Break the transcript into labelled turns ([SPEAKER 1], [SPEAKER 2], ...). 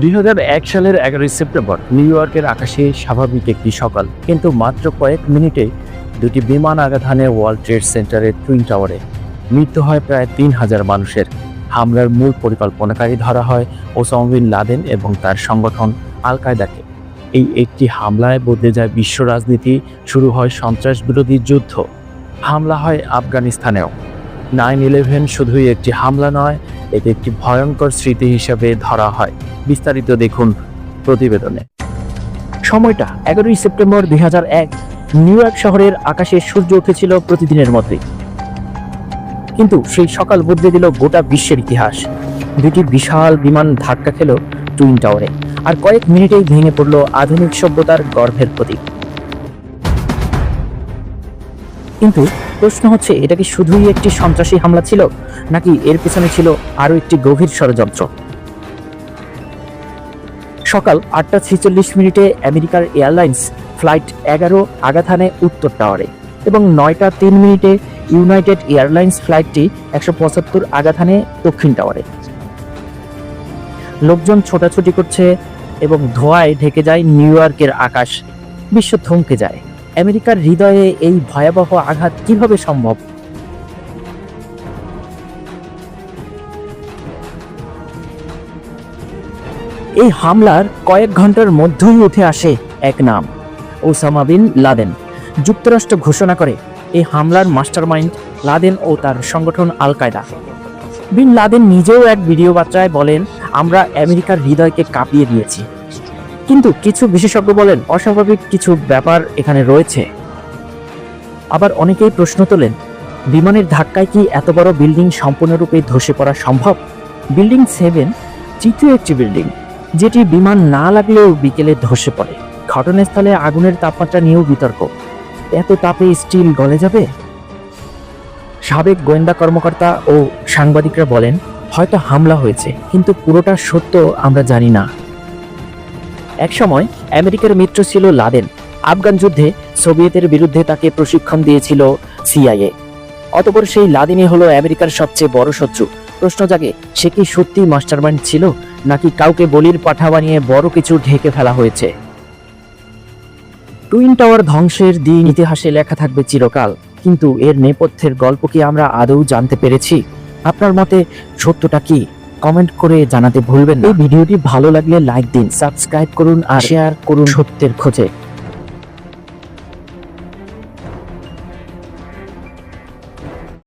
[SPEAKER 1] দুই হাজার এক সালের এগারোই সেপ্টেম্বর নিউ ইয়র্কের আকাশে স্বাভাবিক একটি সকাল। কিন্তু মাত্র কয়েক মিনিটে দুটি বিমান আঘাত ওয়ার্ল্ড ট্রেড সেন্টারের টুইন টাওয়ারে মৃত্যু হয় প্রায় তিন হাজার মানুষের। হামলার মূল পরিকল্পনাকারী ধরা হয় ওসামা লাদেন এবং তার সংগঠন আল কায়দাকে এই একটি হামলায় বদলে যায় বিশ্ব রাজনীতি, শুরু হয় সন্ত্রাস বিরোধী যুদ্ধ। হামলা হয় আফগানিস্তানেও। নাইন ইলেভেন শুধুই একটি হামলা নয়, এটি একটি ভয়ঙ্কর স্মৃতি হিসাবে ধরা হয়। বিস্তারিত দেখুন প্রতিবেদনে। সময়টা, এগারোই সেপ্টেম্বর দুই হাজার এক, নিউ ইয়র্ক শহরের আকাশে সূর্য উঠেছিল প্রতিদিনের মতোই। কিন্তু সেই সকাল বদলে দিল গোটা বিশ্বের ইতিহাস। দুটি বিশাল বিমান ধাক্কা খেল টুইন টাওয়ারে, আর কয়েক মিনিটেই ভেঙে পড়ল আধুনিক সভ্যতার গর্ভের প্রতীক। কিন্তু প্রশ্ন হচ্ছে, এটা কি শুধুই একটি সন্ত্রাসী হামলা ছিল, নাকি এর পেছনে ছিল আরও একটি গভীর ষড়যন্ত্র? সকাল আটটা ছেচল্লিশ মিনিটে আমেরিকার এয়ারলাইন্স ফ্লাইট এগারো হানে উত্তর টাওয়ারে এবং নয়টা তিন মিনিটে ইউনাইটেড এয়ারলাইন্স ফ্লাইটটি একশো পঁচাত্তর হানে দক্ষিণ টাওয়ারে। লোকজন ছোটাছুটি করছে এবং ধোঁয়ায় ঢেকে যায় নিউ ইয়র্কের আকাশ, বিশ্ব থমকে যায়। আমেরিকার হৃদয়ে এই ভয়াবহ আঘাত কীভাবে সম্ভব? এই হামলার কয়েক ঘণ্টার মধ্যেই উঠে আসে এক নাম, ওসামা বিন লাদেন। যুক্তরাষ্ট্র ঘোষণা করে, এই হামলার মাস্টারমাইন্ড লাদেন ও তার সংগঠন আল কায়দা বিন লাদেন নিজেও এক ভিডিও বার্তায় বলেন, আমরা আমেরিকার হৃদয়কে কাঁপিয়ে দিয়েছি। কিন্তু কিছু বিশেষজ্ঞ বলেন অস্বাভাবিক কিছু ব্যাপার এখানে রয়েছে। আবার অনেকেই প্রশ্ন তোলেন, বিমানের ধাক্কায় কি এত বড় বিল্ডিং সম্পূর্ণরূপে ধসে পড়া সম্ভব? বিল্ডিং সেভেন, তৃতীয় একটি বিল্ডিং, যেটি বিমান না লাগলেও বিকেলে ধসে পড়ে। ঘটনাস্থলে আগুনের তাপমাত্রা নিয়েও বিতর্ক। এত তাপে স্টিল গলে যাবে? সাবেক গোয়েন্দা কর্মকর্তা ও সাংবাদিকরা বলেন, হয়তো হামলা হয়েছে, কিন্তু পুরোটা সত্য আমরা জানি না। একসময় আমেরিকার মিত্র ছিল লাদেন। আফগান যুদ্ধে সোভিয়েতের বিরুদ্ধে তাকে প্রশিক্ষণ দিয়েছিল সিআইএ। অতপর সেই লাদেনই হলো আমেরিকার সবচেয়ে বড় শত্রু। প্রশ্ন জাগে, সে কি সত্যি মাস্টারমাইন্ড ছিল, নাকি কাউকে বলির পাঠা বানিয়ে বড় কিছু ঢেকে ফেলা হয়েছে? টুইন টাওয়ার ধ্বংসের দিন ইতিহাসে লেখা থাকবে চিরকাল, কিন্তু এর নেপথ্যের গল্প কি আমরা আদৌ জানতে পেরেছি? আপনার মতে সত্যটা কি? কমেন্ট করে জানাতে ভুলবেন না। ভিডিওটি ভালো লাগলে লাইক দিন, সাবস্ক্রাইব করুন আর শেয়ার করুন সত্যের খোঁজে।